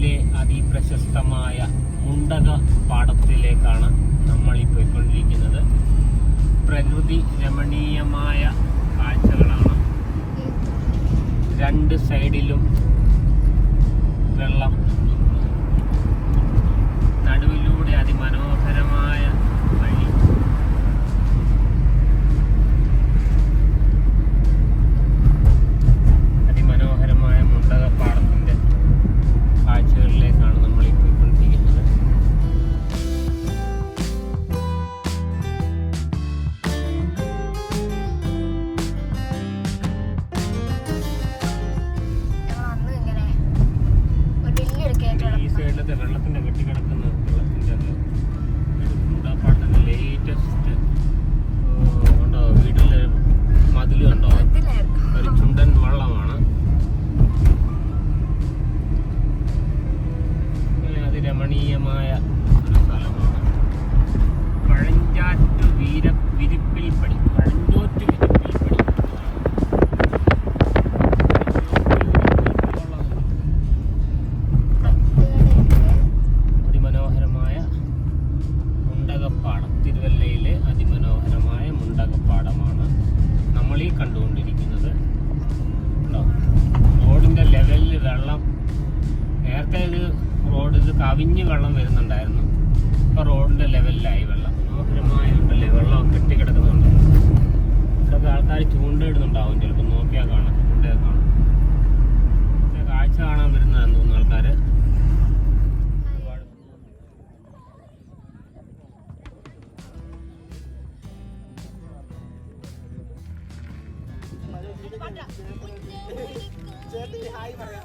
ജില്ലയിലെ അതിപ്രശസ്തമായ മുണ്ടക പാടത്തിലേക്കാണ് നമ്മൾ ഈ പോയിക്കൊണ്ടിരിക്കുന്നത്. പ്രകൃതി രമണീയമായ കാഴ്ചകളാണ്. രണ്ട് സൈഡിലും വെള്ളം വെള്ളത്തിന്റെ കെട്ടിക്കിടക്കുന്ന കവിഞ്ഞ് വെള്ളം വരുന്നുണ്ടായിരുന്നു. ഇപ്പൊ റോഡിന്റെ ലെവലിലായി വെള്ളം. മനോഹരമായിട്ടുണ്ടല്ലേ വെള്ളം കെട്ടിക്കിടക്കുന്നുണ്ട് ഇവിടെയൊക്കെ ആൾക്കാർ ചൂണ്ടയിടുന്നുണ്ടാവും. ചിലപ്പോൾ നോക്കിയാൽ കാണാം ചൂണ്ടയൊക്കെ കാണാം. കാഴ്ച കാണാൻ വരുന്നതാന്ന് തോന്നുന്നു ആൾക്കാര്. ചേട്ടൻ ഹായ് കുറേ